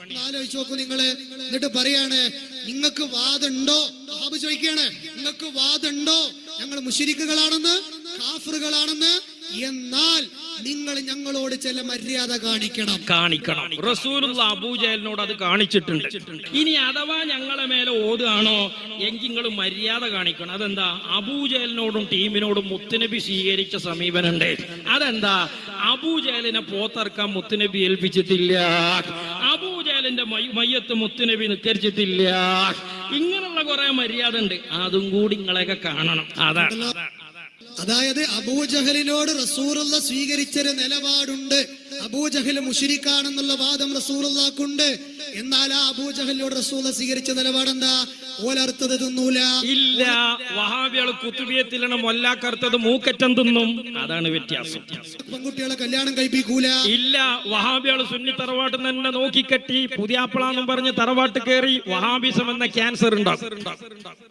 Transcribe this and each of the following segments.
ആലോചിച്ച് നോക്കൂ നിങ്ങൾ. എന്നിട്ട് പറയാണ് നിങ്ങൾക്ക് വാദുണ്ടോ? ബാബു ചോദിക്കാണ് നിങ്ങൾക്ക് വാദുണ്ടോ? ഞങ്ങൾ മുഷിരിക്കുകളാണെന്ന് കാഫറുകളാണെന്ന്. എന്നാൽ നിങ്ങൾ ഞങ്ങളോട് ചില മര്യാദ കാണിക്കണം. കാണിക്കണം. റസൂലുള്ള അബൂജഹലിനോട് അത് കാണിച്ചിട്ടുണ്ട്. ഇനി അഥവാ ഞങ്ങളെ മേലെ ഓതുകയാണോ എങ്കിൽ നിങ്ങൾ മര്യാദ കാണിക്കണം. അതെന്താ? അബൂജഹലിനോടും ടീമിനോടും മുത്തുനബി സ്വീകരിച്ച സമീപനം ഉണ്ട് അതെന്താ? അബൂജഹലിനെ പോത്തറക്കാൻ മുത്തുനബി ഏൽപ്പിച്ചിട്ടില്ല. മയ്യത്ത് മുത്തുനബി നിക്കരിച്ചിട്ടില്ല ഇങ്ങനെയുള്ള കുറെ മര്യാദ ഉണ്ട്. അതും കൂടി നിങ്ങളെയൊക്കെ കാണണം. അതാ. അതായത് അബൂജഹലിനോട് റസൂറുള്ള സ്വീകരിച്ചൊരു നിലപാടുണ്ട്. അബൂജഹൽ മുഷിരിക്കാണെന്നുള്ള വാദം റസൂറുള്ളാക്കുണ്ട് എന്നാൽ ആ അബൂജഹലിനോട് റസൂല സ്വീകരിച്ച നിലപാടെന്താ? ഓലർത്തത് തിന്നൂല. ഇല്ല വഹാബികൾ കുത്തുബിയത്തിലാണ് മൊല്ലാക്കറുത്തത് മൂക്കറ്റം തിന്നും. അതാണ് വ്യത്യാസം. പെൺകുട്ടികളെ കല്യാണം കഴിപ്പിക്കൂല. ഇല്ല വഹാബികൾ സുന്നി തറവാട്ട് തന്നെ നോക്കിക്കെട്ടി പുതിയാപ്പിളാന്നും പറഞ്ഞ് തറവാട്ട് കയറി വഹാബിസം എന്ന ക്യാൻസർ ഉണ്ടാക്കും.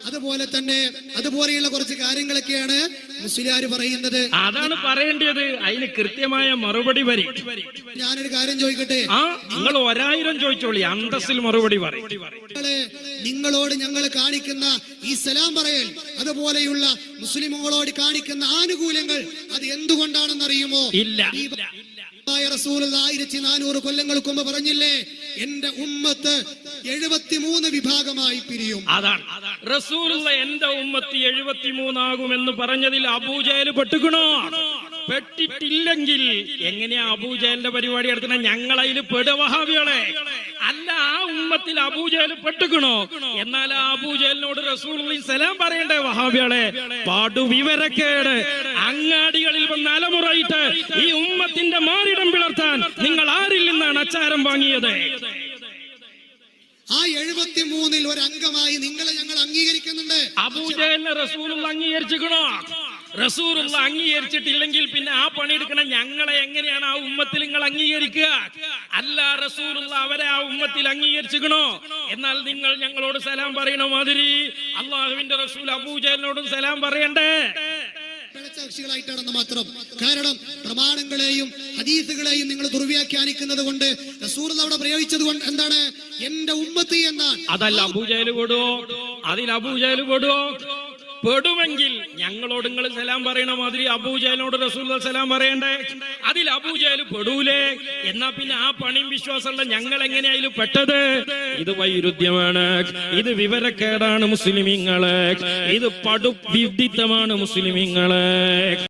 അതുപോലെ തന്നെ അതുപോലെയുള്ള കുറച്ച് കാര്യങ്ങളൊക്കെയാണ് മുസ്ലിയാർ പറയുന്നത് അതാണ് പറയേണ്ടത്. അതിന് കൃത്യമായ മറുപടി വരി. ഞാനൊരു കാര്യം ചോദിക്കട്ടെ? ആ നിങ്ങൾ ഒരായിരം ചോദിച്ചോളി. അന്തസ്സിൽ മറുപടി പറയും നിങ്ങളെ നിങ്ങളോട് ഞങ്ങൾ കാണിക്കുന്ന ഈ സലാം പറയൽ അതുപോലെയുള്ള മുസ്ലിമുകളോട് കാണിക്കുന്ന ആനുകൂല്യങ്ങൾ അത് എന്തുകൊണ്ടാണെന്ന് അറിയുമോ ഇല്ല റസൂൽ ആയിരത്തി നാനൂറ് കൊല്ലങ്ങൾക്ക് മുമ്പ് പറഞ്ഞില്ലേ എന്റെ ഉമ്മത്ത് എഴുപത്തിമൂന്ന് വിഭാഗമായി പിരിയും. അതാണ്. റസൂലുള്ള എന്റെ ഉമ്മത്തി എഴുപത്തിമൂന്നാകുമെന്ന് പറഞ്ഞതിൽ അബൂജയിൽ പെട്ടുക്കണോ? പെട്ടിട്ടില്ലെങ്കിൽ എങ്ങനെയാ അബൂജഹലിന്റെ പരിപാടി നടത്തുന്ന ഞങ്ങളതിൽ പെടുവഹാബികളെ അല്ല ആ ഉമ്മത്തിൽ അബൂജഹൽ പെട്ടുക്കണോ? എന്നാൽ ആ അബൂജഹലിനോട് റസൂൽ സലാം പറയണ്ടേ വഹാബികളെ. പാടു വിവരക്കേട്. അങ്ങാടികളിൽ വന്ന് അലമുറയിട്ട് ഈ ഉമ്മത്തിന്റെ മാറിടം പിളർത്താൻ നിങ്ങൾ ആരിൽ നിന്നാണ് അച്ചാരം വാങ്ങിയത്? ആ എഴുപത്തി മൂന്നിൽ ഒരു അംഗമായി നിങ്ങളെ ഞങ്ങൾ അംഗീകരിക്കുന്നുണ്ട്. അബൂജഹലിനെ റസൂലുള്ള അംഗീകരിച്ചിക്കണോ റസൂലുള്ള അംഗീകരിച്ചിട്ടില്ലെങ്കിൽ പിന്നെ ആ പണിയെടുക്കണ ഞങ്ങളെ എങ്ങനെയാണ് ആ ഉമ്മത്തിൽ നിങ്ങൾ അംഗീകരിക്കുക? അല്ല റസൂലുള്ള അവരെ ആ ഉമ്മത്തിൽ അംഗീകരിച്ചിക്കണോ എന്നാൽ നിങ്ങൾ ഞങ്ങളോട് സലാം പറയണ മാതിരി അള്ളാഹുവിന്റെ റസൂൽ അബൂജഹലിനോടും സലാം പറയണ്ടേ? കക്ഷികളായിട്ടാണെന്ന് മാത്രം. കാരണം പ്രമാണങ്ങളെയും ഹദീസുകളെയും നിങ്ങൾ ദുർവ്യാഖ്യാനിക്കുന്നത് കൊണ്ട് അവിടെ പ്രയോഗിച്ചത് കൊണ്ട് എന്താണ്? എന്റെ ഉമ്മത്തി എന്നാണ്. അതല്ല അബൂജയിൽ പെടുവോ അതിൽ അബൂജയിൽ പെടുവോ പെടുമെങ്കിൽ ഞങ്ങളോട് നിങ്ങൾ സലാം പറയണ മാതിരി അബൂജഹലിനോട് റസൂൽ സലാം പറയണ്ടേ? അതിൽ അബൂജഹൽ പെടൂലേ? എന്നാ പിന്നെ ആ പണിയും വിശ്വാസമുള്ള ഞങ്ങൾ എങ്ങനെയായാലും പെട്ടത്? ഇത് വൈരുദ്ധ്യമാണ്. ഇത് വിവരക്കേടാണ് മുസ്ലിമിങ്ങളെ. ഇത് പടു വിഡിത്തമാണ് മുസ്ലിമിങ്ങളെ.